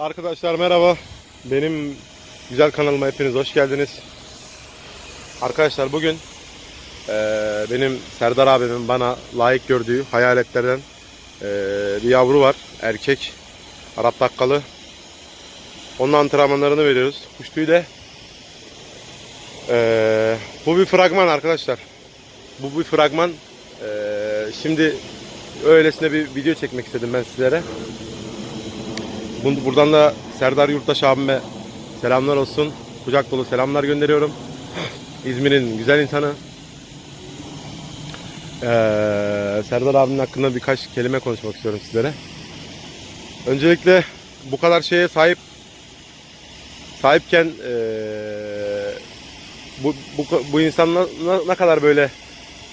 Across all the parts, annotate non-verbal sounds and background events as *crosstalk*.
Arkadaşlar merhaba. Benim güzel kanalıma hepiniz hoş geldiniz. Arkadaşlar bugün eee, benim Serdar abimin bana layık gördüğü hayaletlerden eee, bir yavru var. Erkek. Arap takkalı. Onun antrenmanlarını veriyoruz. Kuş tüyü de eee, bu bir fragman arkadaşlar. Bu bir fragman. Eee, şimdi öylesine bir video çekmek istedim ben sizlere. Buradan da Serdar Yurttaş abime selamlar olsun. Kucak dolu selamlar gönderiyorum. İzmir'in güzel insanı. Ee, Serdar abimin hakkında birkaç kelime konuşmak istiyorum sizlere. Öncelikle bu kadar şeye sahip sahipken ee, bu, bu, bu insan na- ne kadar böyle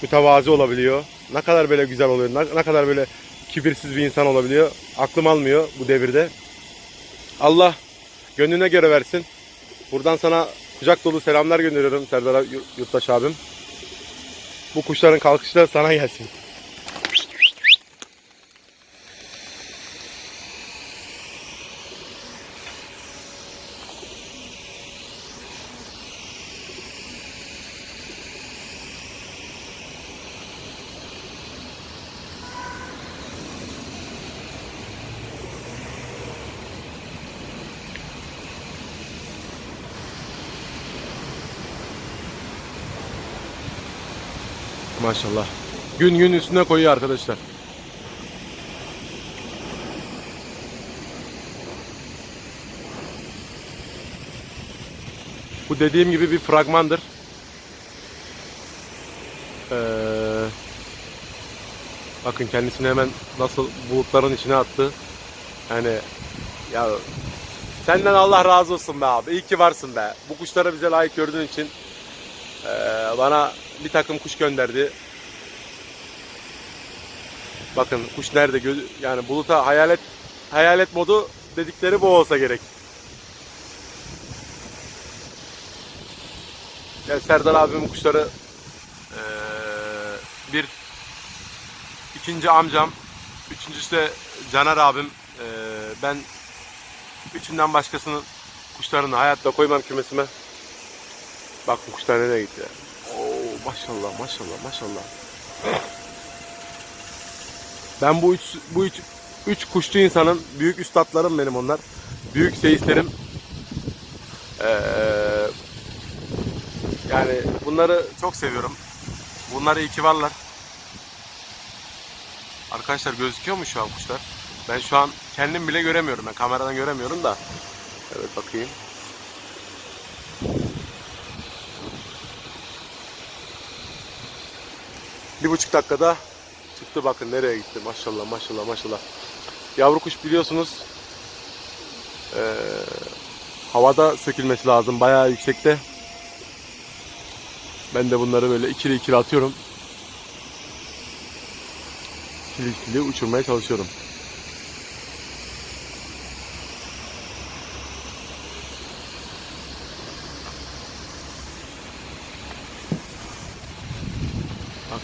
mütevazi olabiliyor, ne kadar böyle güzel oluyor, ne, ne kadar böyle kibirsiz bir insan olabiliyor. Aklım almıyor bu devirde. Allah gönlüne göre versin. Buradan sana kucak dolu selamlar gönderiyorum Serdar Yur- Yurttaş abim. Bu kuşların kalkışları sana gelsin. Maşallah. Gün gün üstüne koyuyor arkadaşlar. Bu dediğim gibi bir fragmandır. Ee, bakın kendisini hemen nasıl bulutların içine attı. Yani ya senden Allah razı olsun be abi. İyi ki varsın be. Bu kuşları bize layık gördüğün için ee, bana bir takım kuş gönderdi. Bakın kuş nerede? Yani buluta hayalet hayalet modu dedikleri bu olsa gerek. Yani Serdar abimin kuşları ee, bir ikinci amcam, üçüncüsü de Caner abim. Ee, ben üçünden başkasının kuşlarını hayatta koymam kümesime. Bakın kuşlar nereye gitti ya. Maşallah maşallah maşallah. Ben bu üç bu üç üç kuşçu insanın büyük üstadlarım benim onlar. Büyük seyislerim. Ee, yani bunları çok seviyorum. Bunlar iyi ki varlar. Arkadaşlar gözüküyor mu şu an kuşlar? Ben şu an kendim bile göremiyorum. Ben kameradan göremiyorum da. Evet bakayım. Bir buçuk dakikada çıktı bakın nereye gitti maşallah maşallah maşallah. Yavru kuş biliyorsunuz eee, havada sökülmesi lazım bayağı yüksekte. Ben de bunları böyle ikili ikili atıyorum. İkili ikili uçurmaya çalışıyorum.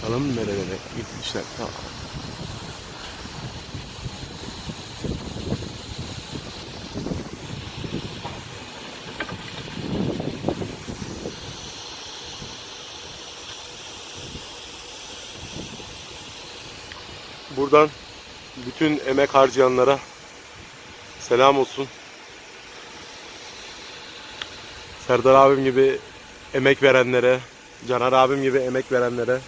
Bakalım nerelere gitmişler. Tamam. Buradan bütün emek harcayanlara selam olsun. Serdar abim gibi emek verenlere, Caner abim gibi emek verenlere,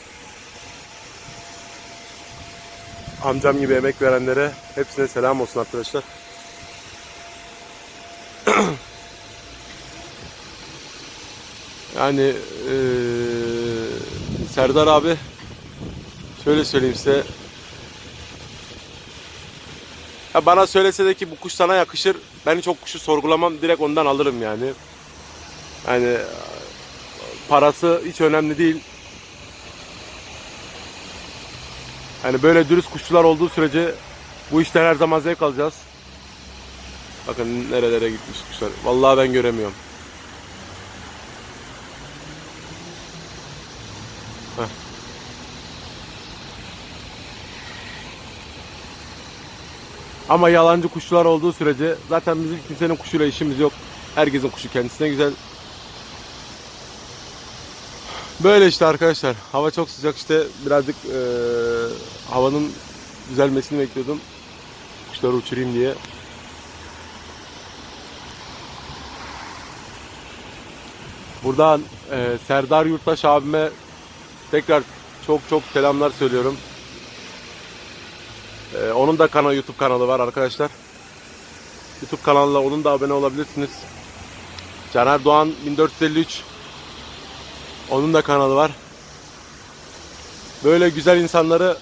amcam gibi emek verenlere hepsine selam olsun arkadaşlar. *clears throat* yani eee, Serdar abi şöyle söyleyeyim size ya bana söylese de ki bu kuş sana yakışır ben hiç kuşu sorgulamam direkt ondan alırım yani. Yani parası hiç önemli değil. Yani böyle dürüst kuşçular olduğu sürece bu işten her zaman zevk alacağız. Bakın nerelere gitmiş kuşlar. Vallahi ben göremiyorum. Heh. Ama yalancı kuşlar olduğu sürece zaten bizim kimsenin kuşuyla işimiz yok. Herkesin kuşu kendisine güzel. Böyle işte arkadaşlar. Hava çok sıcak işte birazcık eee, havanın düzelmesini bekliyordum. Kuşları uçurayım diye. Buradan eee, Serdar Yurttaş abime tekrar çok çok selamlar söylüyorum. Eee, onun da kanal YouTube kanalı var arkadaşlar. YouTube kanalına onun da abone olabilirsiniz. Caner Doğan 1453 onun da kanalı var. Böyle güzel insanları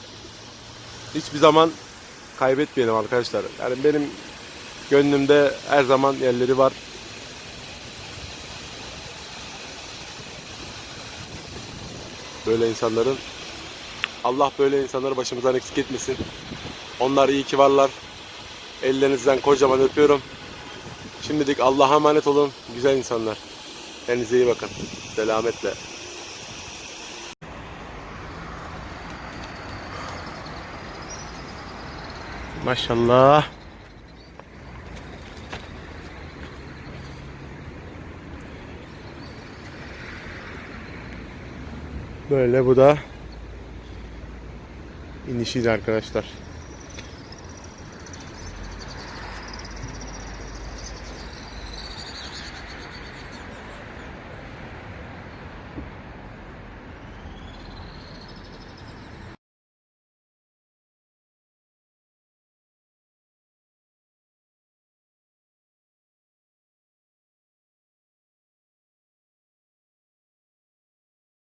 hiçbir zaman kaybetmeyelim arkadaşlar. Yani benim gönlümde her zaman yerleri var. Böyle insanların Allah böyle insanları başımızdan eksik etmesin. Onlar iyi ki varlar. Ellerinizden kocaman öpüyorum. Şimdilik Allah'a emanet olun. Güzel insanlar. Kendinize iyi bakın. Selametle. Maşallah. Böyle bu da inişiydi arkadaşlar.